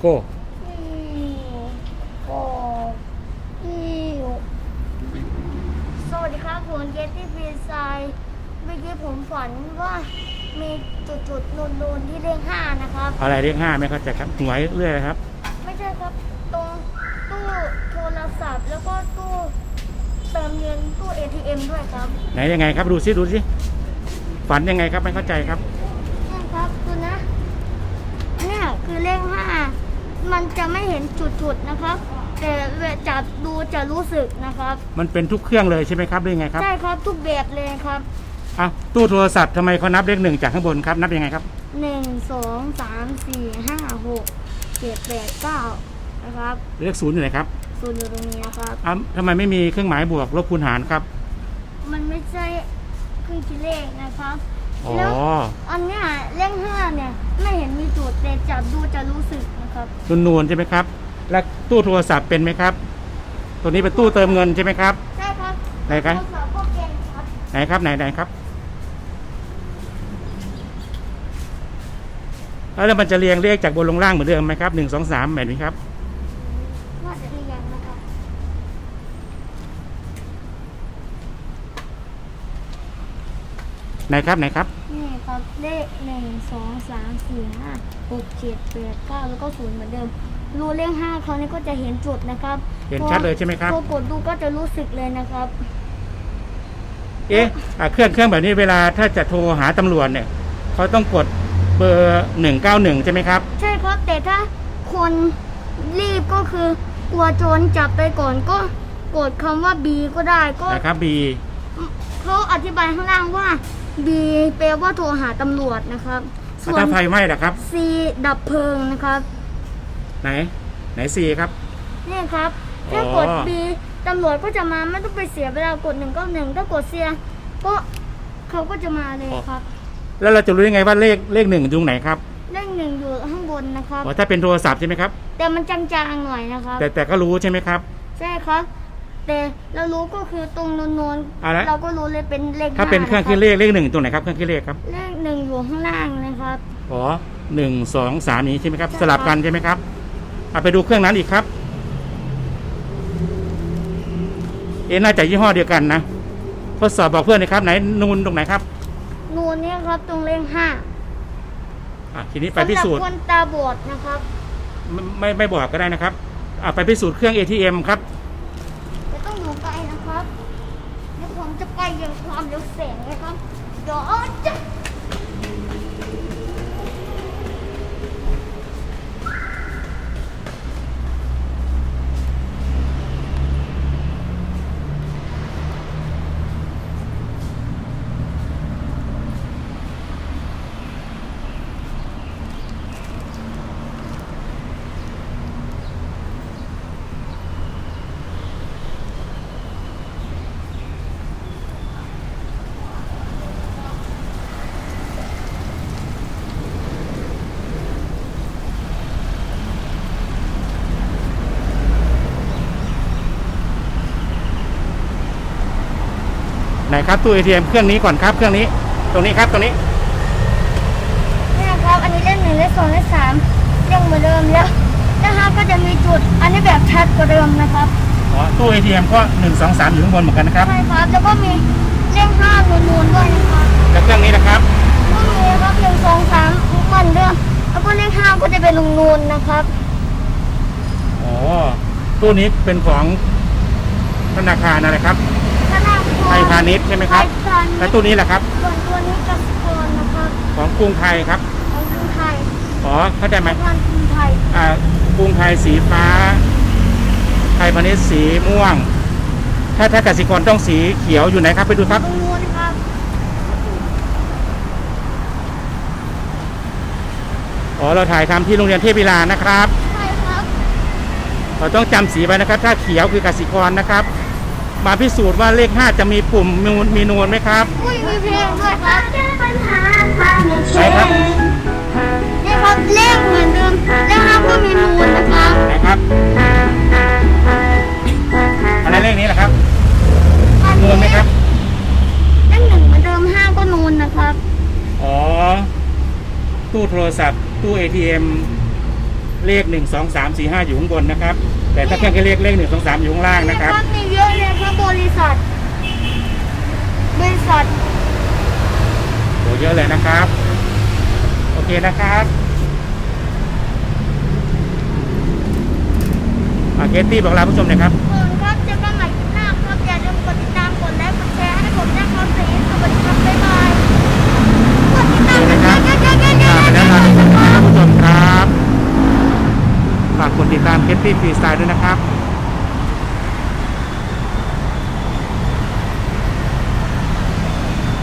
โก้สวัสดีครับผมเจตตี้พีไซเมื่อกี้ผมฝันว่ามีจุดๆนูนๆที่เลขห้านะครับ อะไรเรียกห้าไม่เข้าใจครับหวยเรื่อยครับ ไม่ใช่ครับตรงตู้โทรศัพท์ แล้วก็ตู้เติมเงินตู้ ATM ด้วยครับ ไหนยังไงครับดูซิดูซิฝันยังไงครับไม่เข้าใจครับ นี่ครับคือนะ เนี่ยคือเลขห้า มันจะไม่เห็นจุดๆนะครับ แต่เวลาจับดูจะรู้สึกนะครับ มันเป็นทุกเครื่องเลยใช่ไหมครับหรือยังไงครับใช่ครับทุกแบบเลยครับอ้าวตู้โทรศัพท์ทำไมเขานับเลขหนึ่งจากข้างบนครับนับยังไงครับหนึ่งสองสามสี่ห้าหกเจ็ดแปดเก้านะครับเลขศูนย์อยู่ไหนครับศูนย์อยู่ตรงนี้นะครับอ้าวทำไมไม่มีเครื่องหมายบวกลบคูณหารครับ มันไม่ใช่เครื่องคิดเลขนะครับ อ๋อแล้วอันเนี้ยเลขห้าเนี่ย ไม่เห็นมีจุดแต่จับดูจะรู้สึกนะครับนูนๆใช่ไหมครับ และตู้โทรศัพท์เป็นไหมครับ ตัวนี้เป็นตู้เติมเงินใช่ไหมครับ ใช่ครับไหนครับ โทรศัพท์ก็เป็นครับไหนครับไหนไหนครับ แล้วมันจะเรียงเลขจากบนลงล่างเหมือนเดิมไหมครับหนึ่งสองสามแบบนี้ครับ ว่าจะได้ยังนะครับ ไหนครับไหนครับนี่ครับเลขหนึ่งสองสามสี่ห้าหกเจ็ดแปดเก้าแล้วก็ศูนย์เหมือนเดิม รูเลขห้าเขาวนี้ก็จะเห็นจุดนะครับเห็นชัดเลยใช่ไหมครับ พอกดดูก็จะรู้สึกเลยนะครับ เอ๊ะอะเครื่องเครื่องแบบนี้เวลาถ้าจะโทรหาตำรวจเนี่ยเขาต้องกดเบอร์หนึ่งเก้าหนึ่งใช่ไหมครับ ใช่ครับแต่ถ้าคนรีบก็คือกลัวโจรจับไปก่อนก็กดคำว่า B ก็ได้ก็นะครับบี เขาอธิบายข้างล่างว่า B แปลว่าโทรหาตำรวจนะครับ ส่วนถ้าไฟไหม้ล่ะครับ C ดับเพลิงนะครับ ไหน ไหนซีครับ นี่ครับ ถ้ากดอ๋อ B ตำรวจก็จะมาไม่ต้องไปเสียเวลากดหนึ่งก็หนึ่งถ้ากดเสียก็เขาก็จะมาเลยครับ แล้วเราจะรู้ยังไงว่าเลขเลขหนึ่งอยู่ตรงไหนครับเลขหนึ่งอยู่ข้างบนนะครับอ๋อถ้าเป็นโทรศัพท์ใช่ไหมครับ แต่มันจางๆหน่อยนะครับ แต่แต่ก็รู้ใช่ไหมครับ ใช่ครับ แต่เรารู้ก็คือตรงนวลเอาละๆเราก็รู้เลยเป็นเลขถ้าเป็นเครื่องคิดห้าเลขเลขหนึ่งตรงไหนครับเครื่องคิดเลขครับเลขหนึ่งอยู่ข้างล่างนะครับ อ๋อหนึ่งสองสามนี้ใช่ไหมครับ ใช่ สลับครับกันใช่ไหมครับเอาไปดูเครื่องนั้นอีกครับ เอ๊ะน่าจะยี่ห้อเดียวกันนะทดสอบบอกเพื่อนหนะครับ ไหนนูนตรงไหนครับนูนเนี่ยครับตรงเลขห้าอะทีนี้ไปพิสูจน์ สำหรับคนตาบอดนะครับ ไม่ไม่ไม่บอกก็ได้นะครับอะไปพิสูจน์เครื่อง ATM ครับ จะต้องอยู่ไกลนะ ครับเดี๋ยวผมจะไปยังความเร็วแสงเลยครับเดี๋ยวจะ ไหนครับตู้ ATM เครื่องนี้ก่อนครับเครื่องนี้ ตรงนี้ครับตรงนี้เนี่ยครับอันนี้เลขหนึ่งเลขสองเลขสามยังเหมือนเดิมแล้วนะครับก็จะมีจุดอันนี้แบบชัดกว่าเดิมนะครับอ๋อตู้ ATM ก็หนึ่งสองสามอยู่ข้างบนเหมือนกันนะครับใช่ครับ แล้วก็มีเลขห้านูนๆด้วยนะครับแล้วเครื่องนี้นะครับก็มีครับหนึ่งสองสามเหมือนเดิมแล้วก็เลขห้าก็จะเป็นนูนๆนะครับอ๋อตู้นี้เป็นของธนาคารอะไรครับธนาคาร ไทยพาณิชย์ใช่ไหมครับ ไทยพาณิชย์ แล้วตู้นี้แหละครับ ส่วนตัวนี้กสิกรนะครับของกรุงไทยครับ ของกรุงไทยอ๋อ เข้าใจไหมธนาคารกรุงไทยอ่ากรุงไทยสีฟ้า ไทยพาณิชย์สีม่วง ถ้าถ้ากสิกรต้องสีเขียวอยู่ไหนครับ ไปดูครับ ตรงนู้นครับอ๋อ เราถ่ายทำที่โรงเรียนเทพวิลานะครับ ใช่ครับ เราต้องจำสีไว้นะครับ ถ้าเขียวคือกสิกรนะครับ มาพิสูจน์ว่าเลข 5 จะมีปุ่มมีนูนมีนูนไหมครับอุ้ยมีเพลงด้วยครับไหนครับนี่ครับเลขเหมือนเดิมเลขห้าก็มีนูนนะครับไหนครับอะไรเลขนี้แหละครับอันูนไหมครับเลขหนึ่งเหมือนเดิมห้าก็นูนนะครับอ๋อตู้โทรศัพท์ตู้ ATM เลขหนึ่งสองสามสี่ห้าอยู่ข้างบนนะครับ แต่ถ้าเครื่องคิดเลขเลขหนึ่งสองสามอยู่ข้างล่างนะครับมีเยอะเลยครับบริษัทบริษัทโหเยอะเลยนะครับ โอเคนะครับอาเคสตี้บอกลาผู้ชมหน่อยครับขอบคุณครับเจอกันใหม่ามเคสตี้ฟรีสไตล์ด้วยนะครับ